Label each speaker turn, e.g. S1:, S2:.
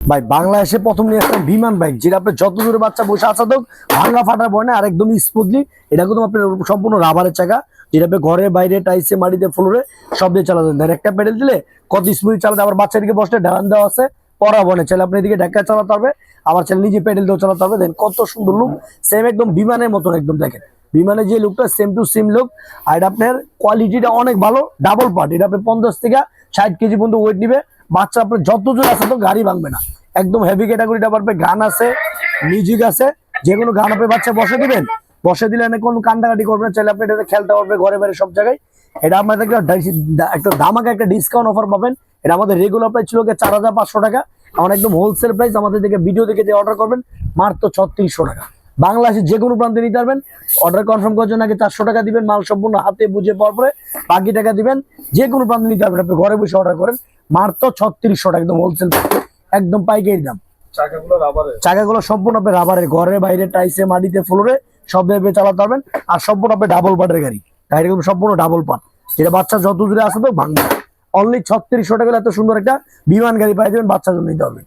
S1: ভাই, বাংলাদেশে প্রথম নিয়ে আসলাম বিমান বাইক যেটা আপনি যত দূরে বাচ্চা বসে আসা তো ভাঙা ফাটা পড়ে না আর একদম স্মুথলি এটা কিন্তু আপনার সম্পূর্ণ রাবারের চাকা, যেটা ঘরে বাইরে টাইসে মাটিতে ফ্লোরে সব দিয়ে চালাতে দেন। একটা পেডেল দিলে কত স্মুথ চালাতে আবার বাচ্চাদিকে বসলে ডান দেওয়া আছে পরা বনে। চাইলে আপনি এদিকে ঢাকা চালাতে হবে আবার চাইলে নিজে পেডেল দিয়েও চালাতে হবে দেন কত সুন্দর লুক সেম একদম বিমানের মতন একদম, দেখেন। বিমানের যে লুকটা সেম টু সেম লুক আর এটা আপনার কোয়ালিটিটা অনেক ভালো ডাবল পার্ট এটা আপনি পঞ্চাশ থেকে ষাট কেজি পর্যন্ত ওয়েট নিবে। বাচ্চা আপনার যত জোর আছে তো গাড়ি ভাঙবে না। একদম হেভি ক্যাটাগরিটা পারবে গান আছে মিউজিক আছে যে কোনো গান আপনি বাচ্চা বসে দিবেন। বসে দিলে কোনো কান্দাকাটি করবে না, চাইলে আপনি এটাতে খেলতে পারবে ঘরে বাইরে সব জায়গায়। এটা আমাদের একটা ডাইস- একটা ডিসকাউন্ট অফার পাবেন। এটা আমাদের রেগুলার প্রাইস ছিল চার হাজার পাঁচশো টাকা। এখন একদম হোলসেল প্রাইস আমাদের থেকে ভিডিও দেখে যে অর্ডার করবেন, মাত্র ছত্রিশশো টাকা। বাংলাদেশের যে কোনো প্রান্তে নিতে পারবেন। অর্ডার কনফার্ম করার জন্য আগে চারশো টাকা দিবেন মাল সম্পূর্ণ হাতে বুঝে পাওয়ার পরে বাকি টাকা দিবেন। যে কোনো প্রান্তে নিতে পারবেন। আপনি ঘরে বসে অর্ডার করেন মাত্র ছত্রিশশো টাকা একদম হোলসেল একদম পাইকারি দাম।
S2: চাকাগুলো
S1: চাকাগুলো সম্পূর্ণ আপনি রাবারের ঘরে বাইরে টাইসে মাটিতে ফ্লোরে সব ভেবে চালাতে পারবেন। আর সম্পূর্ণ আপনি ডাবল পার্টের গাড়ি। গাড়ি সম্পূর্ণ ডাবল পার্ট যেটা বাচ্চা যত দূরে আসে তো ভাঙবে। অনলি ছত্রিশশো টাকা এত সুন্দর একটা বিমান গাড়ি পাই যাবেন বাচ্চার জন্য নিতে হবে